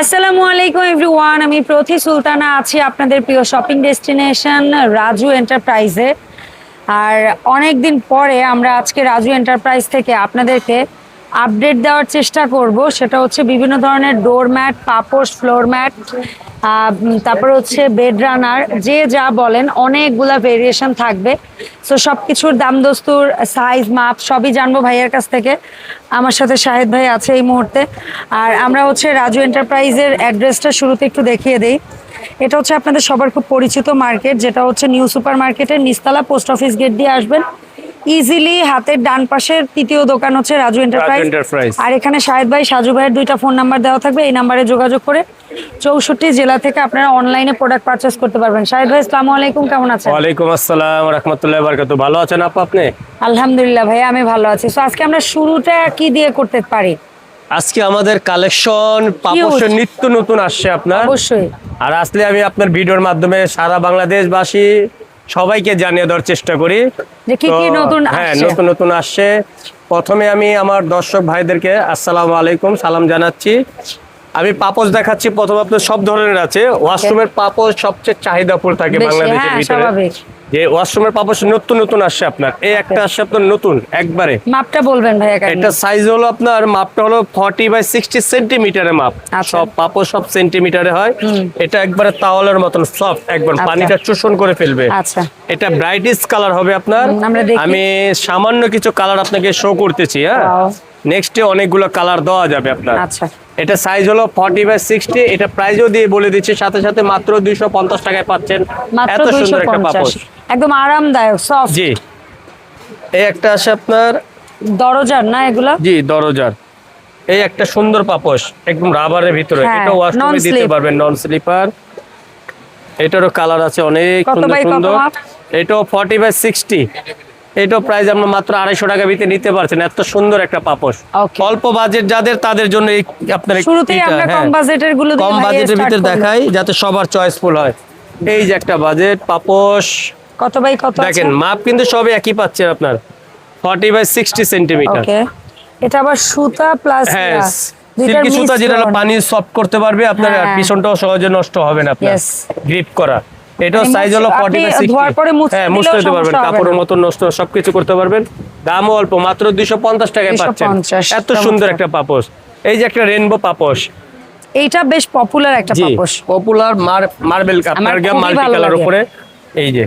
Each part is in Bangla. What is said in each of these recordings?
আসসালামু আলাইকুম এভরিওয়ান, আমি প্রথি সুলতানা আছি আপনাদের প্রিয় শপিং ডেস্টিনেশন রাজু এন্টারপ্রাইজে আর অনেক দিন পরে আমরা আজকে রাজু এন্টারপ্রাইজ থেকে আপনাদেরকে আপডেট দেওয়ার চেষ্টা করব, সেটা হচ্ছে বিভিন্ন ধরনের ডোর ম্যাট পাপোশ ফ্লোর ম্যাট তারপর হচ্ছে বেড রানার যে যা বলেন, অনেকগুলা ভেরিয়েশন থাকবে। সো সব কিছুর দাম দস্তুর সাইজ মাপ সবই জানব ভাইয়ের কাছ থেকে। আমার সাথে শাহেদ ভাই আছে এই মুহূর্তে। আর আমরা হচ্ছে রাজু এন্টারপ্রাইজের অ্যাড্রেসটা শুরুতে একটু দেখিয়ে দেই। এটা হচ্ছে আপনাদের সবার খুব পরিচিত মার্কেট যেটা হচ্ছে নিউ সুপার মার্কেটের নিস্তালা পোস্ট অফিস গেট দিয়ে আসবেন। ইজিলি হাতের ডান পাশের তৃতীয় দোকান হচ্ছে রাজু এন্টারপ্রাইজ। আর এখানে শাহেদ ভাই সাজু ভাইয়ের দুইটা ফোন নাম্বার দেওয়া থাকবে এই নাম্বারে যোগাযোগ করে চৌষট্টি জেলা থেকে আপনারা অনলাইনে প্রোডাক্ট পারচেস করতে পারবেন। শাহেদ ভাই আসসালামু আলাইকুম কেমন আছেন? ওয়ালাইকুম আসসালাম রহমতুল্লাহ বারকাত ভালো আছেন আপু আপনি? আলহামদুলিল্লাহ ভাই আমি ভালো আছি। তো আজকে আমরা শুরুটা কি দিয়ে করতে পারি? আজকে আমাদের কালেকশন পাপোশের নিত্য নতুন আসছে আপনার। অবশ্যই। আর আসলে আমি আপনার ভিডিওর মাধ্যমে সারা বাংলাদেশবাসী সবাইকে জানিয়ে দেওয়ার চেষ্টা করি। হ্যাঁ নতুন নতুন আসছে। প্রথমে আমি আমার দর্শক ভাইদেরকে আসসালাম আলাইকুম সালাম জানাচ্ছি। আমি পাপস দেখাচ্ছি প্রথম আপনার সব ধরনের আছে। ওয়াশরুমের পাপস সবচেয়ে চাহিদাপুর থাকে বাংলাদেশের হ্যাঁ, ভিতরে। যে ওয়াশরুমের পাপোশ নতুন নতুন আসছে আপনার। এই একটা আসছে আপনার নতুন একবারে। মাপটা বলবেন কেন এটা সাইজ হলো আপনার মাপটা হলো ফর্টি বাই সিক্সটি সেন্টিমিটারের মাপ। আচ্ছা। সব পাপো সব সেন্টিমিটারে হয়। এটা একবারে তাওয়ালের মতন সফট একবার। আচ্ছা। পানিটা শোষণ করে ফেলবে। আচ্ছা। এটা ব্রাইটিস কালার হবে আপনার। আমি সামান্য কিছু কালার আপনাকে শো করতেছি হ্যাঁ. নেক্সটে অনেকগুলো কালার দেওয়া যাবে আপনার। আচ্ছা। এটা সাইজ হলো ফর্টি বাই সিক্সটি এটা প্রাইজও দিয়ে বলে দিচ্ছি। সাথে সাথে মাত্র দুইশো পঞ্চাশ টাকায় পাচ্ছেন। এত সুন্দর একটা পাপোশ। একদম আরামদায়ক সফট জি। এই একটা আছে আপনার দরজার না এগুলা? জি দরজার। এই একটা সুন্দর পাপোশ একদম রাবারের ভিতরে। হ্যাঁ, এটা ওয়াশরুমে দিতে পারবেন নন স্লিপার এটারও কালার আছে অনেক সুন্দর সুন্দর। এটাও ফর্টি বাই সিক্সটি এটাও প্রাইস আমরা মাত্র আড়াইশো টাকা ভিতরে নিতে পারছেন। এত সুন্দর একটা পাপোশ। অল্প বাজেট যাদের তাদের জন্য এই আপনার শুরুতেই আমরা কম হ্যাঁ। বাজেটেরগুলো দিয়ে কম বাজেটের ভিতরে। দেখাই যাতে সবার চয়েসফুল হয়। এই যে একটা বাজেট পাপোশ। কত বাই কত দেখেন মাপ কিন্তু সবই একই পাচ্ছেন আপনার। Forty by sixty centimetre. Okay. এটা আবার সুতা প্লাস হ্যাঁ সিল্কি সুতা যেটা পানি সফট করতে পারবে আপনার হ্যাঁ। পিছনটাও সহজে নষ্ট হবে না আপনার। গ্রিপ করা। এটাও মানে সাইজ হলো 40 বাই 60 ধোয়ার পরে মুছতে হ্যাঁ মুছতে দিতে পারবেন কাপড়ের। মতো নষ্ট সবকিছু করতে পারবেন। দামও অল্প মাত্র 250 টাকায় পাচ্ছেন। এত সুন্দর একটা পাপোশ। এই যে একটা রেনবো পাপোশ। এইটা বেশ পপুলার একটা পাপোশ। পপুলার মার্বেল আপনার মাল্টি কালার। উপরে। এই যে।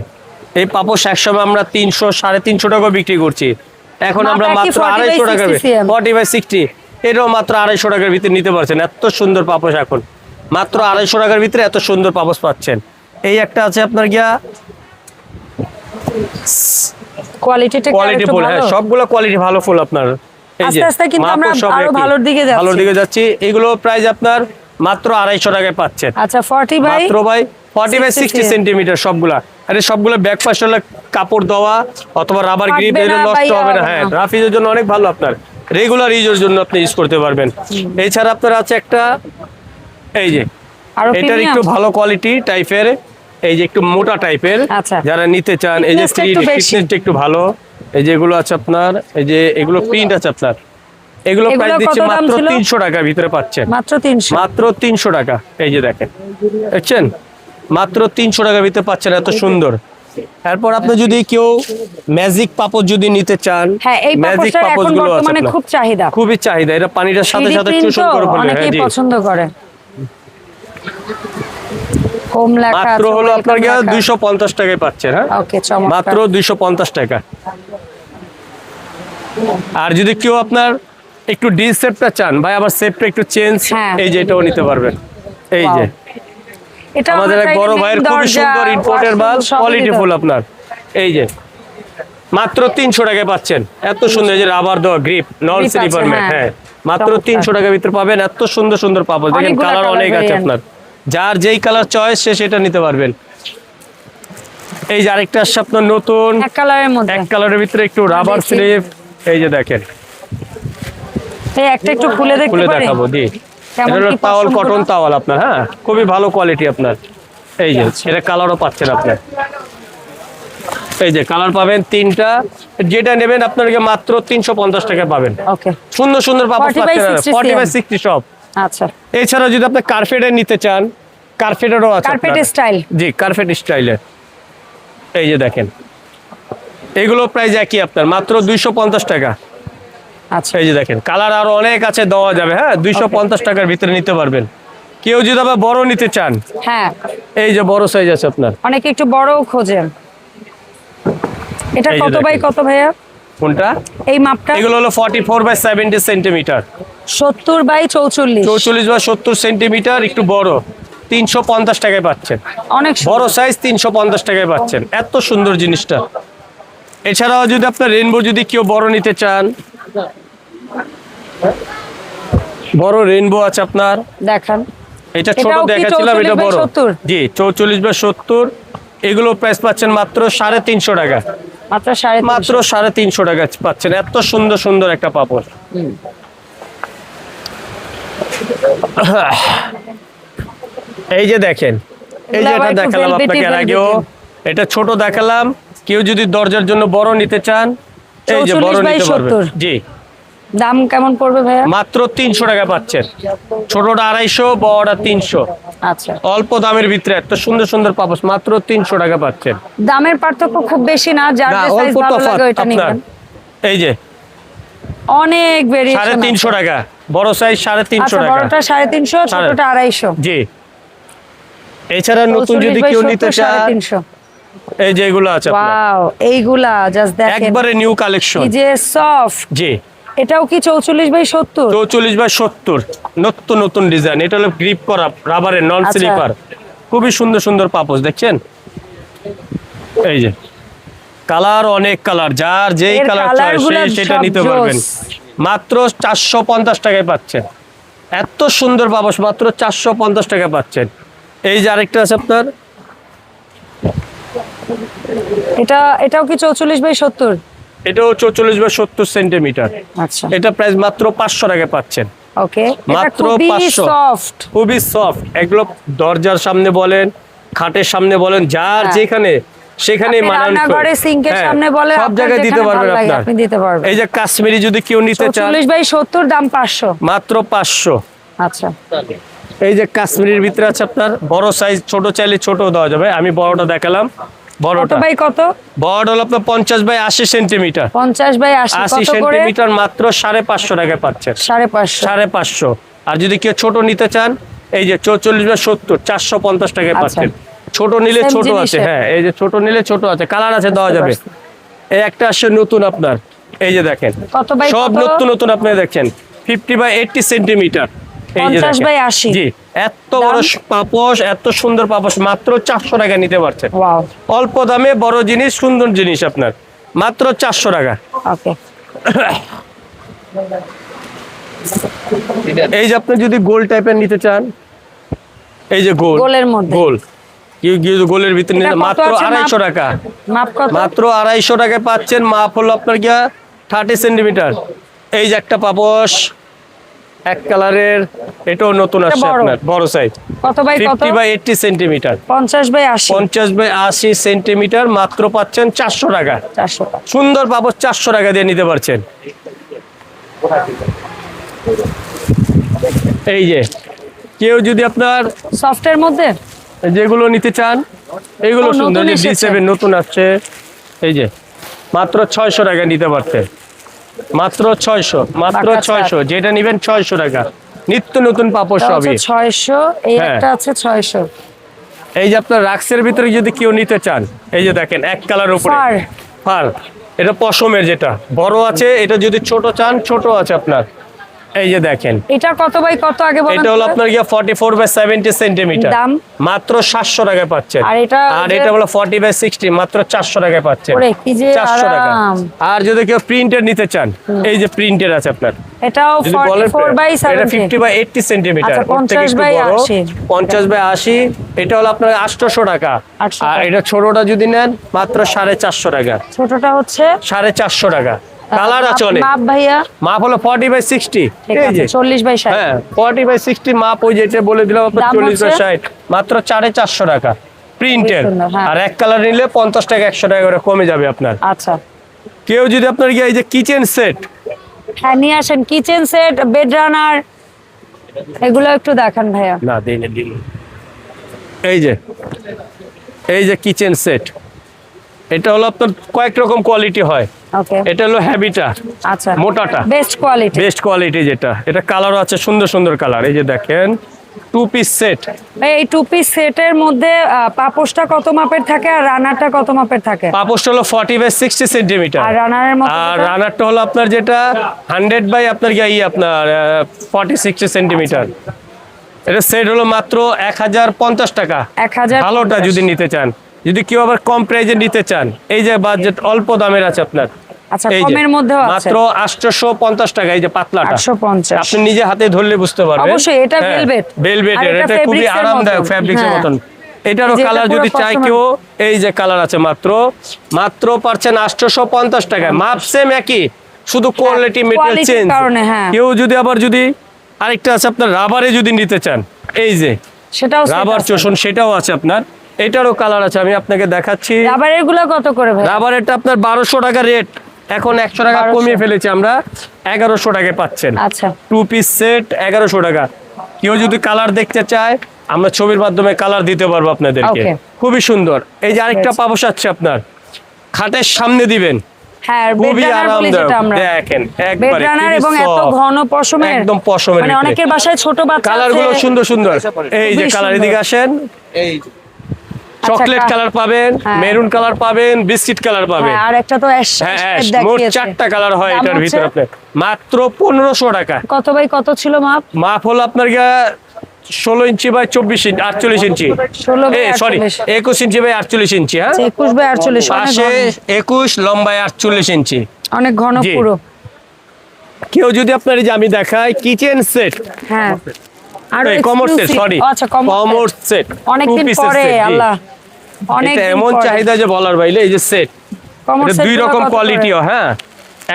এই পাপোশ একসময় আমরা তিনশো সাড়ে তিনশো টাকা বিক্রি করছি। এখন আমরা মাত্র আড়াইশো টাকা ফর্টি বাই সিক্সটি এটাও মাত্র আড়াইশো টাকার ভিতরে নিতে পারছেন। এত সুন্দর পাপোশ এখন। মাত্র আড়াইশো টাকার ভিতরে এত সুন্দর পাপোশ পাচ্ছেন। এই একটা আছে আপনার গিয়া কোয়ালিটিটা কোয়ালিটি ফুল হ্যাঁ সবগুলো কোয়ালিটি ভালো ফুল আপনার। এই যে আস্তে আস্তে কিন্তু মাপও আমরা সব আরও ভালোর দিকে যাচ্ছি। ভালোর দিকে যাচ্ছি। এগুলো প্রাইস আপনার মাত্র আড়াইশো টাকায় পাচ্ছেন। আচ্ছা 40 বাই মাত্র ভাই ফর্টি বাই 60 সিক্সটি সেন্টিমিটার সবগুলা। আরে সবগুলো ব্যাক পাশে হলে কাপড় দেওয়া অথবা রাবার গ্রিপ এর নষ্ট হবে না। হ্যাঁ রাফিজের জন্য অনেক ভালো আপনার। রেগুলার ইউজের জন্য আপনি ইউজ করতে পারবেন। এছাড়া আপনার আছে একটা এই যে আরও এটার একটু ভালো কোয়ালিটি টাইপের এই যে একটু মোটা টাইপের আচ্ছা। যারা নিতে চান এই যে ফিটনেসটা একটু ভালো এই যে এগুলো আছে আপনার এই যে এগুলো প্রিন্ট আছে আপনার। এগুলো প্রাইস দিচ্ছে মাত্র ছিল? তিনশো টাকার ভিতরে পাচ্ছেন মাত্র 300 মাত্র তিনশো টাকা এই যে দেখেন দেখছেন? মাত্র তিনশো টাকার ভিতরে পাচ্ছেন এত সুন্দর। এরপর আপনি যদি কেউ ম্যাজিক পাপড় যদি নিতে চান হ্যাঁ এই ম্যাজিক পাপোশটারগুলো। খুব চাহিদা। খুবই চাহিদা এটা পানিটার সাথে সাথে চুষণ করে হ্যাঁ জি। পছন্দ করে। লেখা মাত্র হলো আপনার দুইশো পঞ্চাশ টাকায় পাচ্ছেন হ্যাঁ? ওকে চমৎকার। মাত্র টাকা। আর যদি কেউ আপনার একটু ডি চান ভাই আবার সেপটা একটু চেঞ্জ হ্যাঁ। এই যে এটাও নিতে পারবেন। এই যে। এটা আমাদের এক বড় ভাইয়ের খুবই সুন্দর ইম্পোর্টের মাল কোয়ালিটি ফুল আপনার। এই যে মাত্র তিনশো টাকায় পাচ্ছেন। এত সুন্দর যে রাবার দেওয়া গ্রিপ নন স্লিপার ম্যাট হ্যাঁ। মাত্র। তিনশো টাকার ভিতরে পাবেন এত সুন্দর সুন্দর দেখেন কালার অনেক আছে আপনার। যার যেই কালার চয়েস সে সেটা নিতে পারবেন। এই যে আরেকটা আসছে আপনার নতুন। এক কালারের মধ্যে। এক কালারের ভিতরে একটু রাবার স্লিপ এই যে দেখেন। এই একটা একটু খুলে দেখতে খুলে দেখাবো জি। পছন্দ কটন না? তাওয়াল আপনার হ্যাঁ? খুবই ভালো কোয়ালিটি আপনার। এই যে আচ্ছা। এটা কালারও পাচ্ছেন আপনার এই যে কালার পাবেন তিনটা। যেটা নেবেন আপনাকে মাত্র তিনশো পঞ্চাশ টাকা পাবেন। সুন্দর সুন্দর পাপড় 40 by পাচ্ছেন 60 ফর্টি বাই সিক্সটি সব আচ্ছা। এছাড়া যদি আপনি কার্পেটের নিতে চান কার্পেটেরও আছে কার্পেট স্টাইল জি কার্পেট স্টাইলের এই যে দেখেন। এগুলো প্রাইস একই আপনার মাত্র দুইশো পঞ্চাশ টাকা। আচ্ছা। এই যে দেখেন কালার আরও অনেক আছে দেওয়া যাবে হ্যাঁ? দুইশো পঞ্চাশ টাকার ভিতরে নিতে পারবেন। কেউ যদি আবার বড় নিতে চান হ্যাঁ। এই যে বড় সাইজ আছে আপনার। অনেকে একটু বড় খোঁজেন। এটা কত বাই কত ভাইয়া? কোনটা? এই মাপটা? এগুলো হলো forty four by seventy centimetre সত্তর বাই চৌচল্লিশ। চৌচল্লিশ বা সত্তর সেন্টিমিটার একটু বড়। তিনশো পঞ্চাশ টাকায় পাচ্ছেন। অনেক বড় সাইজ তিনশো পঞ্চাশ টাকায় পাচ্ছেন। এত সুন্দর জিনিসটা। এছাড়াও যদি আপনার রেনবো যদি কেউ বড় নিতে চান বড় রেনবো আছে আপনার। দেখান। এটা ছোট দেখাচ্ছিলাম এটা বড়। জি চৌচল্লিশ বা সত্তর। এগুলো প্রাইস পাচ্ছেন মাত্র সাড়ে তিনশো টাকা। মাত্র সাড়ে তিনশো। টাকা পাচ্ছেন। এত সুন্দর সুন্দর একটা পাপড়। এই যে দেখেন এই যে এটা দেখালাম আপনাকে আগেও। এটা ছোট দেখালাম। কেউ যদি দরজার জন্য বড় নিতে চান এই যে বড় নিতে পারবেন 70 জি। দাম কেমন পড়বে ভাইয়া? মাত্র তিনশো টাকা পাচ্ছেন। ছোটটা আড়াইশো বড়টা তিনশো। আচ্ছা। অল্প দামের ভিতরে এত সুন্দর সুন্দর পাপস মাত্র তিনশো টাকা পাচ্ছেন। দামের পার্থক্য খুব বেশি না যার যে সাইজ অল্প ভালো লাগে ওইটা নিবেন। এই যে। অনেক সাড়ে ভেরিয়েশন তিনশো টাকা। বড় সাইজ সাড়ে তিনশো আচ্ছা টাকা। বড়টা সাড়ে তিনশো সাড়ে- ছোটটা আড়াইশো। জি। এছাড়া নতুন যদি কেউ নিতে সাড়ে চান তিনশো। এই যে এগুলো আছে ওয়াও এইগুলা জাস্ট দেখেন। একবারে নিউ কালেকশন যে সফট জি। এটাও কি চৌচল্লিশ বাই সত্তর? চৌচল্লিশ বাই সত্তর। নতুন নতুন ডিজাইন এটা হলো গ্রিপ করা রাবারের নন। স্লিপার খুবই সুন্দর সুন্দর পাপোস দেখছেন? এই যে। কালার অনেক কালার যার যেই কালার চাই সেটা নিতে পারবেন। মাত্র চারশো পঞ্চাশ টাকায় পাচ্ছেন। এত সুন্দর পাপোস মাত্র চারশো পঞ্চাশ টাকা পাচ্ছেন। এই যে আরেকটা আছে আপনার। এটা এটাও কি চৌচল্লিশ বাই সত্তর? এটাও চৌচল্লিশ বাই সত্তর সেন্টিমিটার। আচ্ছা। এটা প্রাইস মাত্র পাঁচশো টাকা পাচ্ছেন। ওকে মাত্র 500 সফট খুবই সফট এগুলো দরজার সামনে বলেন খাটের সামনে বলেন যার হ্যাঁ। যেখানে সেখানে রান্নাঘরে সিঙ্কের সামনে বলে সব জায়গায় দিতে পারবেন আপনার। আপনি দিতে পারবেন। এই যে কাশ্মীরি যদি কেউ নিতে চান। চৌচল্লিশ বাই সত্তর দাম পাঁচশো। মাত্র পাঁচশো। আচ্ছা। এই যে কাশ্মীরের ভিতরে আছে আপনার বড় সাইজ ছোট চাইলে ছোট দেওয়া যাবে। আমি বড়টা দেখালাম। বড়টা। বাই কত? বড় হলো আপনার পঞ্চাশ বাই আশি সেন্টিমিটার। পঞ্চাশ বাই আশি আশি সেন্টিমিটার মাত্র সাড়ে পাঁচশো টাকা পাচ্ছেন সাড়ে পাঁচশো। সাড়ে পাঁচশো। আর যদি কেউ ছোট নিতে চান এই যে চৌচল্লিশ বা সত্তর চারশো পঞ্চাশ টাকায় আচ্ছা। পাচ্ছেন। ছোট নিলে ছোট আছে হ্যাঁ এই যে ছোট নিলে ছোট আছে কালার আছে দেওয়া যাবে। এই একটা আসছে নতুন আপনার এই যে দেখেন। সব নতুন নতুন আপনি দেখেন ফিফটি বাই এইটটি সেন্টিমিটার এই যে 50 বাই 80 জি এত বড়? পাপোশ এত সুন্দর পাপোশ মাত্র চারশো টাকা নিতে পারছেন। ওয়াও। অল্প দামে বড় জিনিস সুন্দর জিনিস আপনার। মাত্র চারশো টাকা। ওকে। এই যে আপনি যদি গোল টাইপের নিতে চান এই যে গোল। গোলের মধ্যে। গোল। গোলের ভিতরে মাত্র আড়াইশো টাকা। মাত্র আড়াইশো টাকায় পাচ্ছেন মাপ হলো আপনার গিয়া থার্টি সেন্টিমিটার এই যে একটা পাপোশ। এক কালারের এটাও নতুন আসছে আপনার বড় সাইজ কত বাই কত? Fifty by eighty centimetre. পঞ্চাশ বাই আশি। পঞ্চাশ বাই আশি সেন্টিমিটার মাত্র পাচ্ছেন চারশো টাকা। চারশো সুন্দর পাপোশ চারশো টাকা দিয়ে নিতে পারছেন। এই যে কেউ যদি আপনার সফটের মধ্যে? যেগুলো নিতে চান এইগুলো সুন্দর ডি এসেছে। সেভেন নতুন আসছে। এই যে মাত্র ছয়শো টাকা নিতে পারতেন। মাত্র ছয়শো মাত্র ছয়শো। যেটা নিবেন ছয়শো টাকা। নিত্য নতুন পাপড় সবই। ছয়শো এই হ্যাঁ। একটা আছে ছয়শো। এই যে আপনার রাক্সের ভিতরে যদি কেউ নিতে চান এই যে দেখেন এক কালার উপরে। ফার। এটা পশমের যেটা। বড় আছে এটা যদি ছোট চান ছোট আছে আপনার। এই যে দেখেন। এটা কত বাই কত আগে বলেন এটা হলো আপনার গিয়া forty four by seventy centimetre দাম? মাত্র সাতশো টাকায় পাচ্ছেন। আর এটা আর এটা হলো ফর্টি বাই সিক্সটি মাত্র চারশো টাকায় পাচ্ছেন। ওরে, কি যে চারশো টাকা। আর যদি কেউ প্রিন্টের নিতে চান এই যে প্রিন্টের আছে আপনার। এটাও যদি ফর্টি বলেন ফোর বাই এটা seventy fifty by eighty centimetre আচ্ছা, 50 by 80 পঞ্চাশ বাই আশি এটা হলো আপনার আটশোশো টাকা। আর এটা ছোটটা যদি নেন মাত্র সাড়ে চারশো টাকা। ছোটটা হচ্ছে সাড়ে চারশো টাকা। কালার আছে অনেক। মাপ ভাইয়া? মাপ হলো ফর্টি বাই সিক্সটি ঠিক এই আছে যে। চল্লিশ বাই ষাট। হ্যাঁ ফর্টি বাই সিক্সটি মাপ ওই যেটা বলে দিলাম আপনার দাম চল্লিশ বাই হচ্ছে? ষাট। মাত্র সাড়ে চারশো টাকা। প্রিন্টের হ্যাঁ। আর এক কালার নিলে পঞ্চাশ টাকা একশো টাকা করে কমে যাবে আপনার। আচ্ছা। কেউ যদি আপনার এই যে কিচেন সেট হ্যাঁ নিয়ে আসেন। কিচেন সেট বেড রানার এগুলো একটু দেখান ভাইয়া। না দিন দিন। এই যে। এই যে কিচেন সেট এটা হলো আপনার কয়েক রকম কোয়ালিটি হয়। এটা হলো হ্যাবিটা আচ্ছা। মোটাটা। বেস্ট কোয়ালিটি বেস্ট কোয়ালিটি যেটা। এটা কালারও আছে সুন্দর সুন্দর কালার এই যে দেখেন টু পিস সেট এই টু পিস সেটের মধ্যে পাপোশটা কত মাপের থাকে আর রানারটা কত মাপের থাকে? হলো ফর্টি বাই সিক্সটি সেন্টিমিটার আর রানারের মধ্যে আর রানারটা হলো আপনার যেটা হান্ড্রেড বাই আপনার গিয়ে ই আপনার এটা সেট হলো মাত্র এক হাজার পঞ্চাশ টাকা। এক হাজার ভালোটা যদি নিতে চান। যদি কেউ আবার কম প্রাইজে নিতে চান এই যে বাজেট অল্প দামের আছে আপনার। আচ্ছা কমের মধ্যেও আছে। মাত্র টাকা এই যে পাতলাটা। আপনি নিজে হাতে ধরলে বুঝতে পারবেন। অবশ্যই, এটা velvet। ভেলভেট এটা এটা খুবই আরামদায়ক ফ্যাব্রিক্সের হ্যাঁ। মতন। এটারও এই যে কালার যদি চাই কেউ এই যে কালার আছে মাত্র মাত্র টাকায় মাপ সেম একই শুধু কোয়ালিটি মেটেরিয়াল চেঞ্জ হ্যাঁ। কেউ যদি আবার যদি আরেকটা আছে আপনার রাবারে যদি নিতে চান এই যে সেটাও রাবার। চোষণ সেটাও আছে আপনার। এটারও কালার আছে আমি আপনাকে দেখাচ্ছি। রাবারেরগুলো কত করে ভাই? রাবারেরটা আপনার বারোশো টাকা রেট এখন একশো টাকা কমিয়ে ফেলেছি আমরা এগারোশো টাকায় পাচ্ছেন। আচ্ছা। টু পিস সেট এগারোশো টাকা। কেউ যদি কালার দেখতে চায় আমরা ছবির মাধ্যমে কালার দিতে পারব আপনাদেরকে। খুবই সুন্দর। এই যে আরেকটা. পাবস আছে আপনার। খাটের সামনে দিবেন। হ্যাঁ বেড খুবই রানার আরামদায়ক। যেটা আমরা। দেখেন একবারে রানার এবং এত ঘন পশমের। একদম পশমের মানে অনেকের বাসায় ছোট বাচ্চা কালারগুলো সুন্দর সুন্দর। এই যে কালার এদিকে আসেন। এই চকলেট কালার পাবেন হ্যাঁ। মেরুন কালার পাবেন বিস্কিট কালার পাবেন। হ্যাঁ আর একটা তো অ্যাশ হ্যাঁ মোট চারটা কালার হয় এটার? ভিতরে আপনার। মাত্র পনেরোশো টাকা। কত বাই কত ছিল মাপ? মাপ হলো আপনার ষোলো ইঞ্চি বাই চব্বিশ ইঞ্চি আটচল্লিশ ইঞ্চি। সরি একুশ ইঞ্চি বাই আটচল্লিশ ইঞ্চি হ্যাঁ? একুশ বাই আটচল্লিশ পাশে একুশ লম্বায় আটচল্লিশ ইঞ্চি। অনেক ঘন পুরো। কেউ যদি আপনার যে আমি দেখাই কিচেন সেট। হ্যাঁ। আর কমর সেট সরি আচ্ছা কমর সেট। অনেকদিন পরে আল্লাহ। অনেক এমন চাহিদা যে বলার বাইরে এই যে সেট এটা দুই রকম কোয়ালিটিও হ্যাঁ?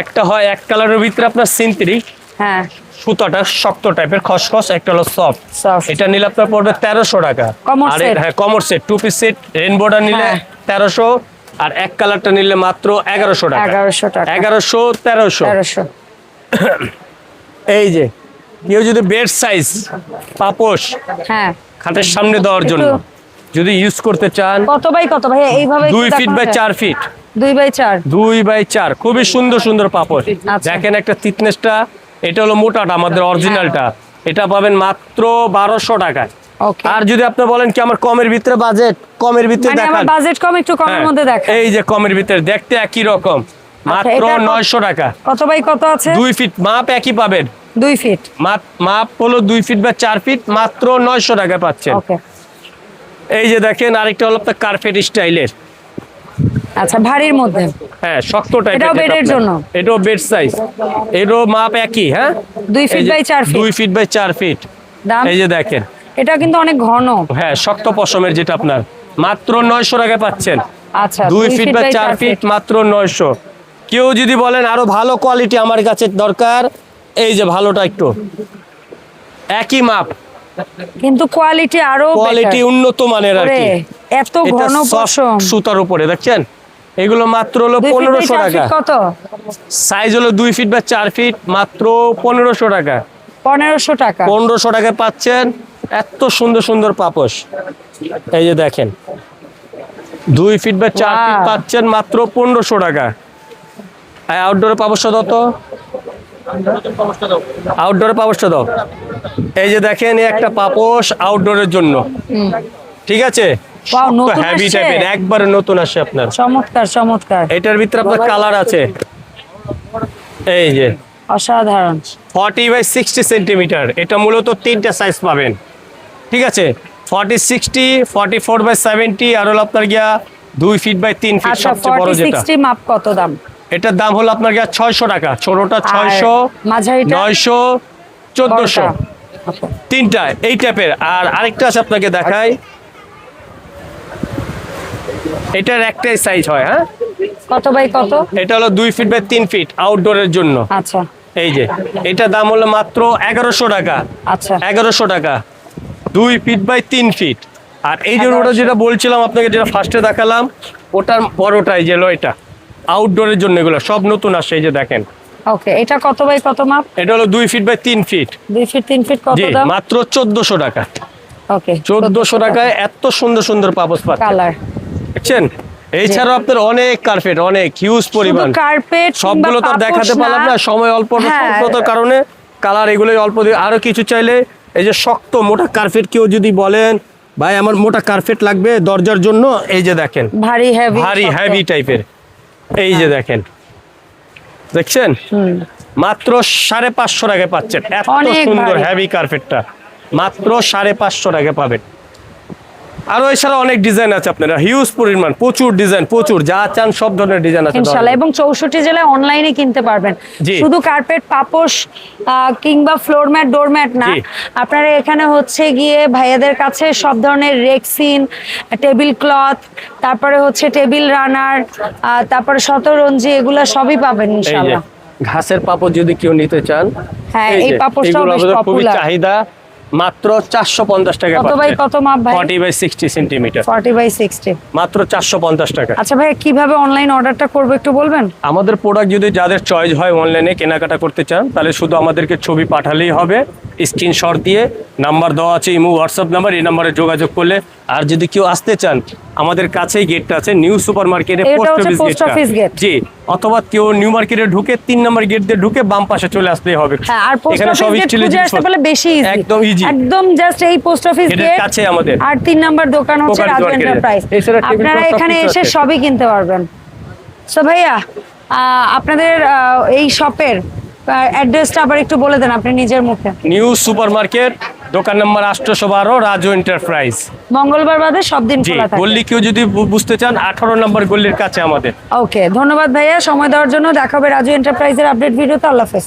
একটা হয় এক কালারের ভিতরে আপনার সিনথেটিক হ্যাঁ। সুতাটা শক্ত টাইপের খসখস একটা হলো সফট এটা নিলে আপনার পড়বে তেরোশো টাকা। আর হ্যাঁ কমর সেট টু পিস সেট রেনবোটা নিলে হ্যাঁ। তেরোশো আর এক কালারটা নিলে মাত্র এগারোশো টাকা। এগারোশো টাকা। এগারোশো তেরোশো। তেরোশো। এই যে কেউ যদি বেড সাইজ পাপোশ হ্যাঁ। খাটের সামনে দেওয়ার জন্য। যদি ইউজ করতে চান কত বাই কত ভাই? এইভাবে একটু দুই ফিট বাই যায়? চার ফিট দুই বাই চার। দুই বাই চার। খুবই সুন্দর সুন্দর পাপড়। আচ্ছা। দেখেন একটা থিকনেসটা এটা হলো মোটাটা আমাদের অরিজিনালটা এটা পাবেন মাত্র বারোশো টাকায়। ওকে আর যদি আপনি বলেন কি আমার কমের ভিতরে বাজেট কমের ভিতরে মানে আমার বাজেট কম একটু কমের হ্যাঁ, মধ্যে দেখ এই যে কমের ভিতরে দেখতে একই রকম। মাত্র এটা কত? নয়শো টাকা। কত বাই কত আছে? দুই ফিট মাপ একই পাবেন। দুই ফিট মাপ মাপ হলো দুই ফিট বা চার ফিট মাত্র নয়শো টাকা পাচ্ছেন। ওকে এই যে দেখেন আরেকটা হলো আপনার কার্পেট স্টাইলের আচ্ছা ভারীর মধ্যে। হ্যাঁ শক্ত টাইপের এটাও বেডের জন্য? এটাও বেড সাইজ এটাও মাপ একই হ্যাঁ? দুই ফিট বাই চার ফিট দুই ফিট বাই চার ফিট দাম? এই যে দেখেন। এটা কিন্তু অনেক ঘন। হ্যাঁ শক্ত পশমের যেটা আপনার। মাত্র নয়শো টাকা পাচ্ছেন। আচ্ছা দুই ফিট বা চার ফিট মাত্র নয়শো। কেউ যদি বলেন আরও ভালো কোয়ালিটি আমার কাছে দরকার এই যে ভালোটা একটু। একই মাপ। কিন্তু কোয়ালিটি আরও কোয়ালিটি উন্নত মানের আর কি। এত ঘন পশম। সুতার উপরে দেখছেন? এগুলো মাত্র হলো পনেরোশো টাকা। কত? সাইজ হলো দুই ফিট বা চার ফিট মাত্র পনেরোশো টাকা। পনেরোশো টাকা। পনেরোশো টাকা পাচ্ছেন এত সুন্দর সুন্দর পাপোশ। এই যে দেখেন দুই ফিট বা চার ফিট পাচ্ছেন মাত্র পনেরোশো টাকা। আউটডোরে পাপোশটা দাও তো আউটডোরে পাপোশটা দাও। এই যে দেখেন একটা পাপোশ আউটডোরের জন্য। ঠিক আছে? নতুন হ্যাভি টাইপের একবারে নতুন আসে আপনার। চমৎকার চমৎকার। এটার ভিতরে আপনার কালার আছে। এই যে। অসাধারণ। ফর্টি বাই সিক্সটি সেন্টিমিটার এটা মূলত তিনটা সাইজ পাবেন। ঠিক আছে? Forty sixty forty four by seventy আর হলো আপনার গিয়া দুই ফিট বাই তিন ফিট আচ্ছা সবচেয়ে বড় যেটা। মাপ কত দাম? এটার দাম হলো আপনার গিয়া ছয়শো টাকা ছোটটা ছয়শো? নয়শো চোদ্দশো। তিনটা এই টাইপের আর আরেকটা আছে আপনাকে দেখাই। এটার একটাই সাইজ হয় হ্যাঁ? কত বাই কত? এটা হলো দুই ফিট বাই তিন ফিট আউটডোরের জন্য। আচ্ছা। এই যে এটার দাম হলো মাত্র এগারোশো টাকা। আচ্ছা। এগারোশো টাকা। দুই ফিট বাই তিন ফিট আর এই যে ওটা যেটা বলছিলাম আপনাকে যেটা ফার্স্টে দেখালাম ওটার বড়টাই যে এটা। আউটডোরের জন্য এগুলো সব নতুন আসে এই যে দেখেন। ওকে এটা কত বাই কত মাপ? এটা হলো দুই ফিট বাই তিন ফিট দুই ফিট তিন ফিট কত দাম? মাত্র চোদ্দশো টাকা। ওকে চোদ্দশো টাকায় এত সুন্দর সুন্দর পাপস পাচ্ছেন কালার দেখছেন? এছাড়াও আপনার অনেক কার্পেট অনেক হিউজ শুধু পরিমাণ। কার্পেট সবগুলো তো দেখাতে পারলাম না। সময় অল্প হ্যাঁ। স্বল্পতার কারণে কালার এগুলোই অল্প দিয়ে। আরও কিছু চাইলে এই যে শক্ত মোটা কার্পেট কেউ যদি বলেন ভাই আমার মোটা কার্পেট লাগবে দরজার জন্য? এই যে দেখেন। ভারী হেভি ভারী হেভি টাইপের এই যে দেখেন। দেখছেন? মাত্র সাড়ে পাঁচশো টাকায় পাচ্ছেন। এত সুন্দর হ্যাভি হেভি কার্পেটটা মাত্র সাড়ে পাঁচশো টাকায় পাবেন। আরও এছাড়া অনেক ডিজাইন আছে আপনারা। হিউজ পরিমাণ প্রচুর ডিজাইন প্রচুর। যা চান সব ধরনের ডিজাইন আছে ইনশাল্লাহ এবং চৌষট্টি জেলায় অনলাইনে কিনতে পারবেন। শুধু কার্পেট পাপোশ কিংবা ফ্লোর ম্যাট ডোর ম্যাট না। আপনারা এখানে হচ্ছে গিয়ে ভাইয়াদের কাছে সব ধরনের রেক্সিন টেবিল ক্লথ তারপরে হচ্ছে টেবিল রানার তারপরে শতরঞ্জি এগুলা সবই পাবেন ইনশাল্লাহ। ঘাসের পাপড় যদি কেউ নিতে চান হ্যাঁ, এই যে, পাপোশটাও বেশ খুবই চাহিদা। মাত্র চারশো পঞ্চাশ টাকা কত বাই কত মাপ ভাই? By sixty centimetre. Forty by sixty. মাত্র চারশো পঞ্চাশ টাকা। আচ্ছা ভাই কীভাবে অনলাইন অর্ডারটা করব একটু বলবেন? আমাদের প্রোডাক্ট যদি যাদের চয়েস হয় অনলাইনে কেনাকাটা করতে চান তাহলে শুধু আমাদেরকে ছবি পাঠালেই হবে। স্ক্রিনশট দিয়ে নাম্বার দেওয়া আছে ইমো হোয়াটসঅ্যাপ নাম্বার এই নাম্বারে যোগাযোগ করলে আর যদি কেউ আসতে চান আমাদের কাছেই গেটটা আছে নিউ সুপার মার্কেটে পোস্ট অফিস gate। জি অথবা কেউ নিউ মার্কেটে ঢুকে তিন নম্বর গেট দিয়ে ঢুকে বাম পাশে চলে আসতেই হবে। হ্যাঁ আর পোস্ট অফিস গেট খুঁজে আসতে পারলে বেশি ইজি একদম easy। একদম জাস্ট এই পোস্ট অফিস গেট কাছে আমাদের। আর তিন নাম্বার দোকান হচ্ছে রাজু এন্টারপ্রাইজ আপনারা এখানে এসে সবই কিনতে পারবেন। সো ভাইয়া আহ, আপনাদের আহ, এই শপের অ্যাড্রেসটা আবার একটু বলে দেন আপনি নিজের মুখে। নিউ সুপার মার্কেট দোকান নাম্বার আটশোশো বারো রাজু এন্টারপ্রাইজ। মঙ্গলবার বাদে সব দিন জি খোলা থাকে। গল্লি কেউ যদি বুঝতে চান আঠারো নম্বর গল্লির কাছে আমাদের। ওকে ধন্যবাদ ভাইয়া। সময় দেওয়ার জন্য দেখাবে রাজু এন্টারপ্রাইজের আপডেট ভিডিওতে আল্লাহ হাফেজ।